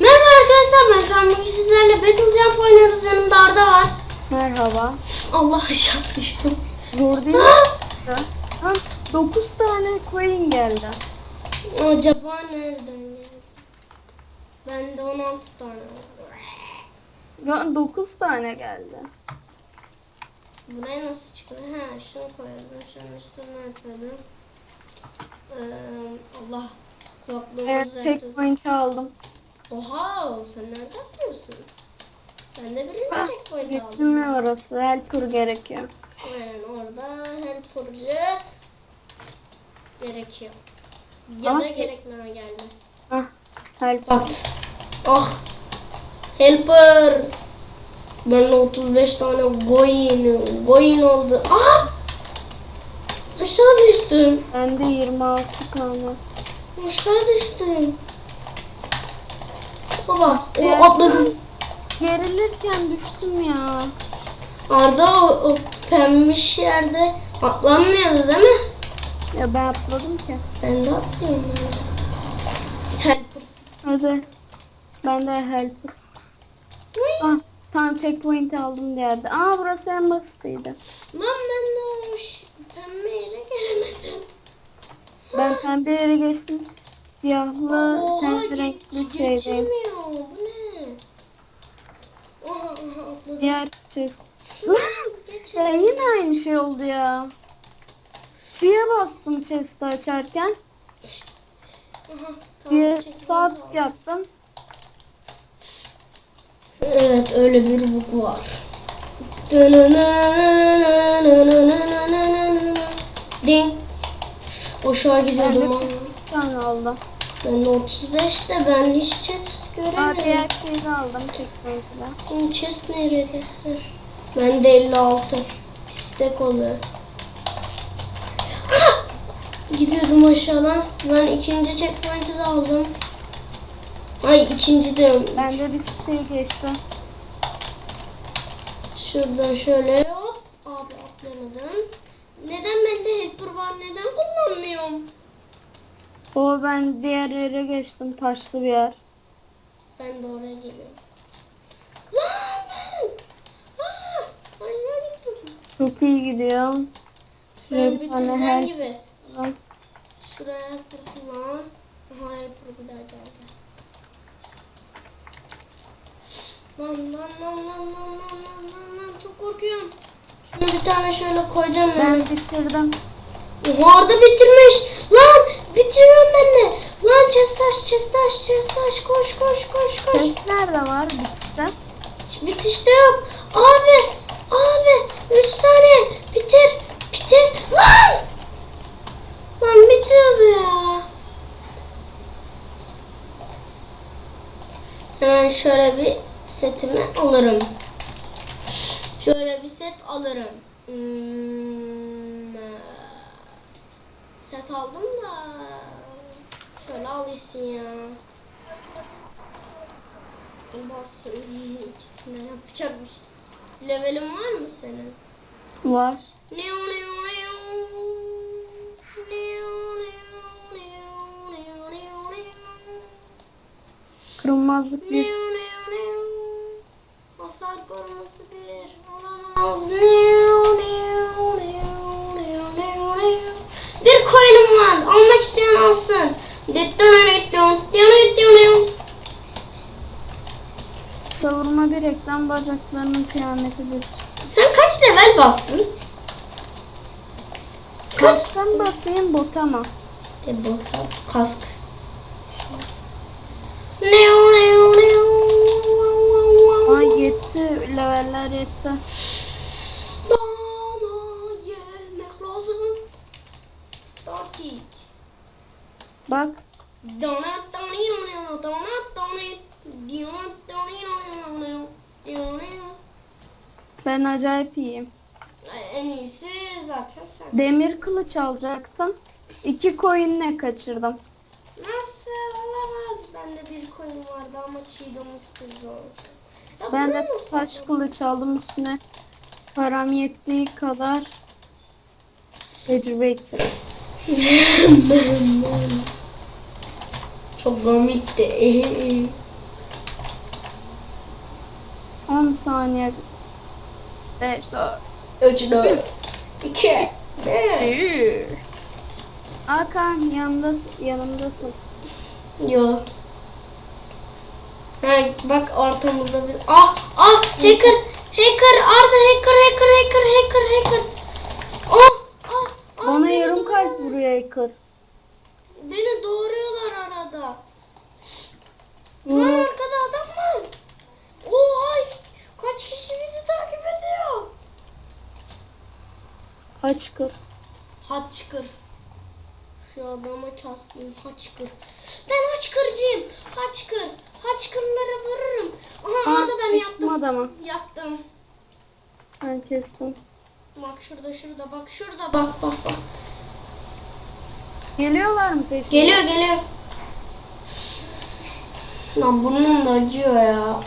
Merhaba arkadaşlar ben Kaan. Bugün sizlerle Battlejump oynuyoruz. Yanımda Arda var. Merhaba. Allah aşağı düştüm. Zor değil mi? Ha, 9 tane coin geldi. Acaba nereden geldi? Bende 16 tane var. Ya 9 tane geldi. Buraya nasıl çıkıyor? Ha şunu koyalım. Şunu üstüne atalım. Ee, Allah kulaklığımı Evet, checkpoint'i aldım. Oha sen nereden biliyorsun? Ben de birinci Ah, checkpoint aldım. Geçilme orası. Helper gerekiyor. Aynen orada helperci gerekiyor. Ya Ama da gerekmeme geldi. Hah. Helper. At. Ah. Helper. Ben 35 tane coin, coin oldu. Ah! Aşağı düştüm. Bende 26 kaldı. Aşağı düştüm. Baba, o atladım. Gerilirken düştüm ya. Arda o, o pembiş yerde atlanmıyordu değil mi? Ya ben atladım ki. Ben de atlıyorum. Helpersız. Hadi. Ben de helper. Ah, checkpoint'i aldım diğerde. Aa burası en basitiydi. Lan ben de o ş- pembe yere gelemedim. Ben pembe yere geçtim. Siyahlı, pembe renkli şeydeyim. Bu ne? Oha oha atladım. Diğer chest. Ya yine aynı şey oldu ya. Suya bastım chest'i açarken. Aha, tamam, Bir tık yaptım. Evet öyle bir bug var. Ding. De gidiyordum ama. 42 tane aldım. Ben de 35 de ben hiç chest Aa, göremedim. diğer şeyi aldım checkpoint'de. Benim chest nerede? Ben de 56. Pistek oluyor. Gidiyordum aşağıdan. Ben ikinci checkpoint'i de aldım. Ay ikinci diyorum. Ben de bir siteyi geçtim. Şuradan şöyle hop. Abi atlayamadım. Neden bende helper var? Neden kullanmıyorum? O ben diğer yere geçtim. Taşlı bir yer. Ben de oraya geliyorum. Lan ben! Ah! Ben. Çok iyi gidiyor. Şuraya Sen bir tane her gibi. Şuraya kurtulan. Aha helper bir daha geldi. Lan lan lan lan lan lan lan lan lan çok korkuyorum. Şunu bir tane şöyle koyacağım ben. Ben bitirdim. Oha Arda bitirmiş. Lan bitiriyorum ben de. Lan chestaş chestaş chestaş koş koş koş koş. Chest nerede var bitişte? Hiç bitişte yok. Abi abi 3 tane bitir bitir. Lan. Lan bitiyordu ya. Hemen şöyle bir setimi alırım. Şöyle bir set alırım. Hmm, e, set aldım da şöyle alırsın ya. Bas ikisine yapacak bir şey. Levelin var mı senin? Var. Ne o ne o ne o. Ne o ne o ne o ne o ne o. Kırılmazlık bir. Savurma bir reklam bacaklarının kıyametidir. Sen kaç level bastın? Kaç? Kaçtan basayım bota mı? E bu kask. Neo neo neo. Ay yetti. Leveller yetti. Bana yemek lazım. Statik. Bak. Donat donat donat. Donat donat donat donat. Ben acayip iyiyim. En iyisi zaten sen. Demir kılıç alacaktım. İki coin'le kaçırdım. Nasıl olamaz? Bende bir coin vardı ama çiğ domuz kızı olmuş. Ya Ben de taş kılıç aldım üstüne. Param yettiği kadar. Tecrübe için. Çok komikti. 10 saniye. 5, 4, 3, 4, 2, 1. Hakan yanındasın. yanımdasın. Yo. Ha, bak ortamızda bir... Ah! Ah! Hacker! Hacker! Arda hacker! Hacker! Hacker! Hacker! Hacker! Ah! Ah! ah Bana yarım doğru- kalp vuruyor Hacker. Beni doğuruyorlar arada. Lan arkada adam var. Oha! Kaç kişi bizi takip ediyor? Haçkır. Haçkır. Şu adama kastım Haçkır. Ben Haçkırcıyım. Haçkır. Haçkırlara vururum. Aha Aa, orada ben yaptım. adamı. Yaktım. Ben kestim. Bak şurada şurada bak şurada bak bak bak. Geliyorlar mı peşine? Geliyor geliyor. Lan burnum da acıyor ya.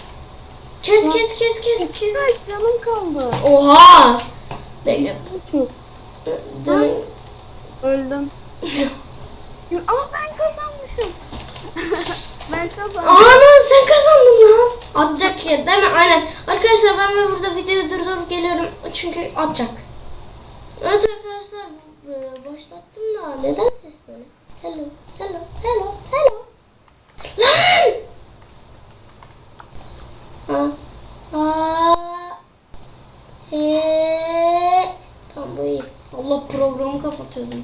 Kes kes kes kes kes. Ay canım kaldı. Oha. Bekle. Buçuk. Canım. Öldüm. Ama ben kazanmışım. ben kazandım. Ana sen kazandın lan. Atacak ya değil mi? Aynen. Arkadaşlar ben de burada videoyu durdurup geliyorum. Çünkü atacak. Evet arkadaşlar e, başlattım da neden ses böyle? Hello, hello, hello, hello. Lan! Ha. Ha. He. Tamam bu iyi. Allah kapatıyordum.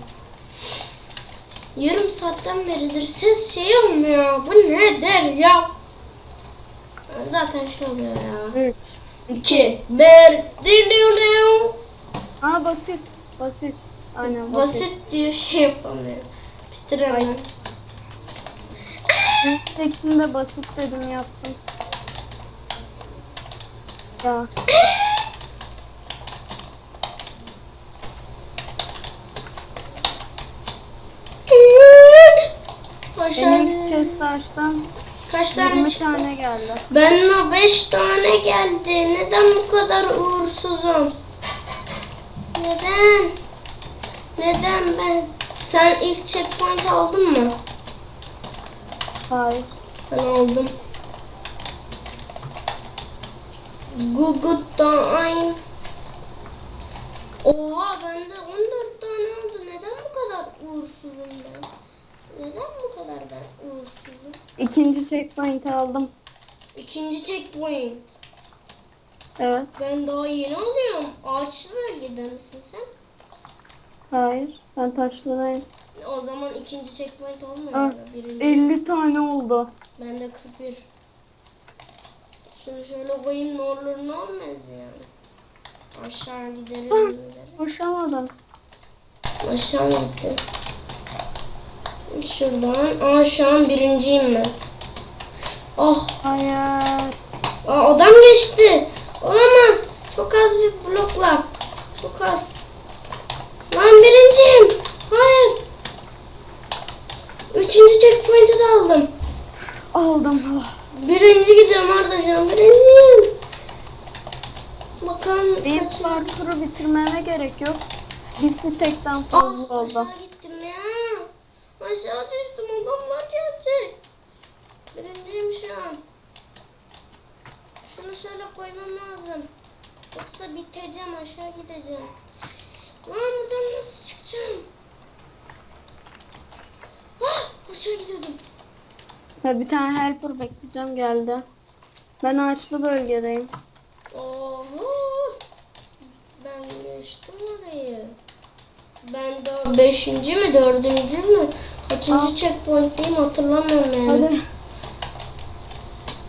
Yarım saatten beridir ses şey olmuyor. Bu nedir ya? Zaten şey oluyor ya. 3. 2 1 Diliyorum. Aa basit. Basit. Aynen basit. Basit diyor şey yapamıyorum. Bitiremem. Tekinde basit dedim yaptım. Ya. Aşağı Benim chest açtım. kaç tane 20 çıktı? tane geldi. Benim 5 tane geldi. Neden bu kadar uğursuzum? Neden? Neden ben? Sen ilk checkpoint aldın mı? Hayır. Ben aldım. Google Time. Oha bende 14 tane oldu. Neden bu kadar uğursuzum ben? Neden bu kadar ben uğursuzum? İkinci checkpoint aldım. İkinci checkpoint. Evet. Ben daha yeni alıyorum. Ağaçlı bölgede misin sen? Hayır. Ben taşlıdayım. O zaman ikinci checkpoint olmuyor. Mu? Birinci. 50 tane oldu. Ben de 41. Şunu şöyle koyayım ne olur ne olmaz yani. Aşağı gideriz gideriz. Koşamadım. Aşağı gitti. Şuradan. Aa şu an birinciyim ben. Oh. Hayır. Aa, adam geçti. Olamaz. Çok az bir blokla. Çok az. Lan birinciyim. Hayır. Üçüncü checkpoint'i de aldım. Aldım. Birinci gidiyorum Arda şu an. Birinciyim. Bakalım Benim parkuru bitirmeme gerek yok. Birisi tekten Ah fazla oldu. Aşağı düştüm adamlar gelecek. Birinciyim şu an. Şunu şöyle koymam lazım. Yoksa biteceğim aşağı gideceğim. Lan buradan nasıl çıkacağım? Ah aşağı gidiyordum. Ya bir tane helper bekleyeceğim geldi. Ben ağaçlı bölgedeyim. Oho. Ben geçtim orayı. Ben de beşinci mi dördüncü mü? Kaçıncı Aa. checkpoint'teyim hatırlamıyorum yani. Hadi.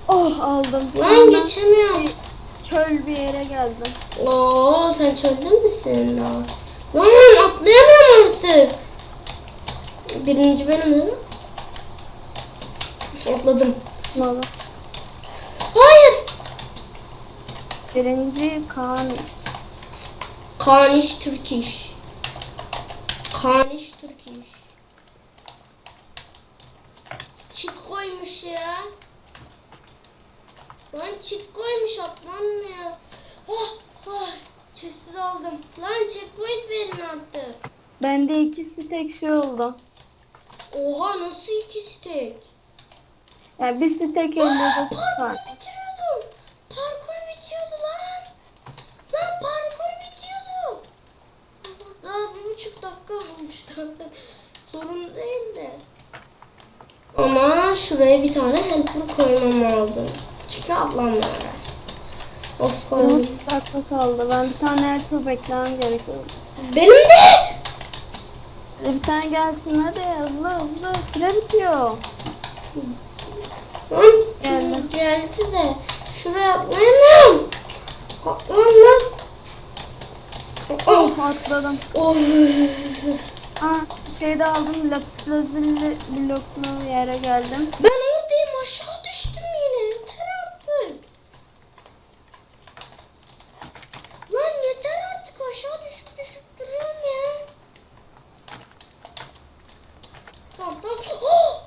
Oh aldım. Lan geçemiyorum. şey, çöl bir yere geldim. Oo sen çölde misin daha? Lan atlayamıyorum artık. Birinci benim değil mi? Atladım. Malı. Hayır. Birinci Kaan. Kaniş Türk iş. Kaniş Türk iş. Çit koymuş ya. Lan koymuş atlanmıyor. Oh, oh. Chest'i de aldım. Lan checkpoint verin artık. Bende ikisi tek şey oldu. Oha nasıl ikisi tek? Yani bir stek elde Parkur var. bitiriyordum. Parkur bitiyordu lan. Lan parkur bitiyordu. Daha bir buçuk dakika olmuş zaten. Sorun değil de. Ama şuraya bir tane helper koymam lazım. Çünkü atlamıyor. Of koydum. 13 dakika kaldı. Ben bir tane helper beklemem gerekiyor. Benim de. Hadi bir tane gelsin hadi hızlı hızlı süre bitiyor. Geldi. geldi de. Şuraya atlayamıyorum. Atlan lan. Oh. Oh atladım. Oh. Aa şey de aldım lapis lazuli bloklu yere geldim. Ben oradayım aşağı düştüm yine. Yeter artık. Lan yeter artık aşağı düşüp düşüp duruyorum ya. Tamam tamam. Oh!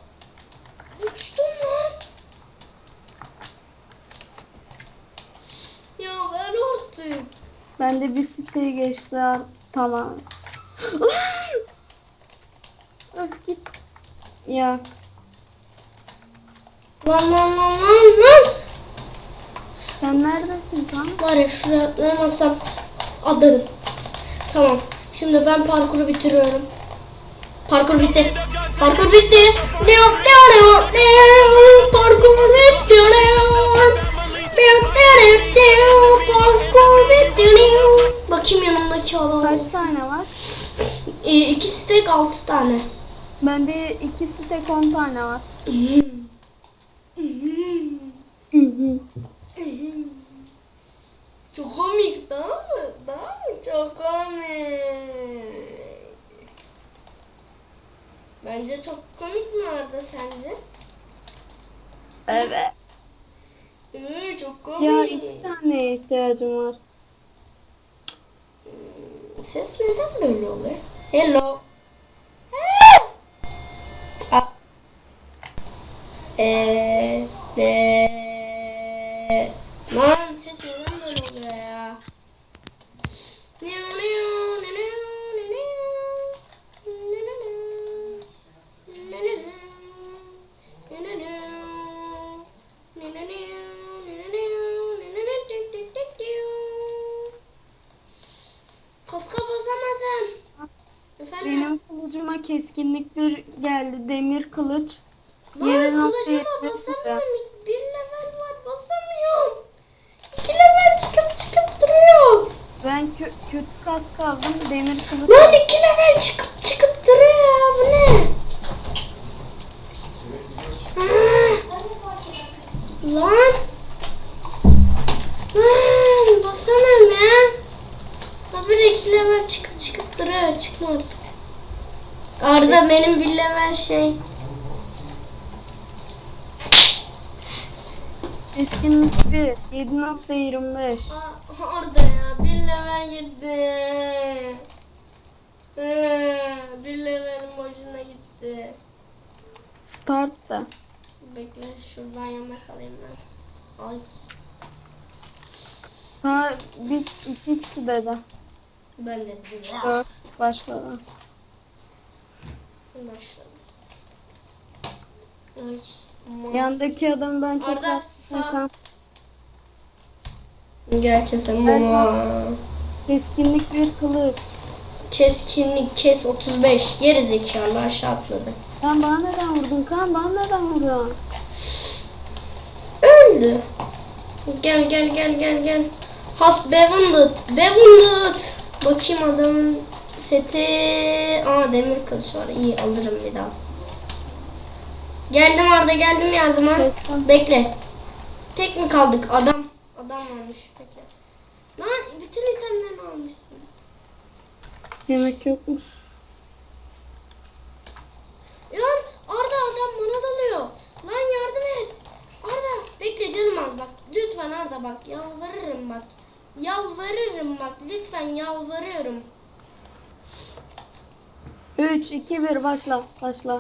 Uçtum lan. Ya ben artık. Ben de bir siteyi geçti ha- tamam. Öf git. Ya Lan lan lan lan lan. sen neredesin tam? Var ya şuraya atlayamazsam atlarım. Tamam. Şimdi ben parkuru bitiriyorum. Parkur bitti. Parkur bitti. Ne yok ne yok ne. Parkur bitti ne Bakayım yanımdaki adam. Kaç tane var? Ee, ikisi tek altı tane. Bende iki stek 10 tane var. Çok komik değil mi? Değil mi? Çok komik. Bence çok komik mi Arda sence? evet. Komik. Ya iki tane ihtiyacım var. Ses neden böyle oluyor? Hello. Ah. Eee. Lan kılıcıma basamıyorum. Bir level var basamıyorum. İki level çıkıp çıkıp duruyor. Ben kö kötü kask aldım. Demir kılıç. Lan iki level çıkıp çıkıp duruyor ya bu ne? Ah! Lan. Lan basamıyorum ya. Habire iki level çıkıp çıkıp duruyor. Çıkma artık. Arda benim bir level şey. Keskinlik bir. 7.25. Aa, Orada ya bir level gitti. Ee, bir levelim boşuna gitti. Start da. Bekle şuradan yemek alayım ben. Ay Ha bir iki kişi dedi. ben de bir Dört başladı. başladım. Ay. Yandaki adam ben çok Arda, hassasım. Gel keselim ama. Keskinlik bir kılıç. Keskinlik kes 35. Geri zekalı aşağı atladı. Sen bana neden vurdun kan? Bana neden vurdun? Öldü. Gel gel gel gel gel. Has Bevundut. Bevundut. Bakayım adamın seti. Aa demir kılıç var. İyi alırım bir daha. Geldim Arda geldim yardıma. Bekle. Tek mi kaldık? Adam. Adam varmış. Bekle. Lan bütün itemlerini almışsın. Yemek yokmuş. Lan Arda adam bana dalıyor. Lan yardım et. Arda bekle canım az bak. Lütfen Arda bak yalvarırım bak. Yalvarırım bak lütfen yalvarıyorum. 3, 2, 1 başla. Başla.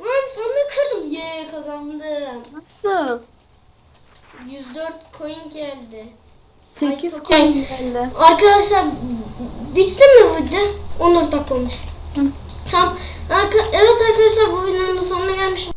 Lan sandık kırdım. Ye kazandım. Nasıl? 104 coin geldi. 8 Ay, coin geldi. Arkadaşlar bitsin mi video? 14 dakika olmuş. gitsin. Tamam. Arka- Evet arkadaşlar bu videonun da sonuna gelmiş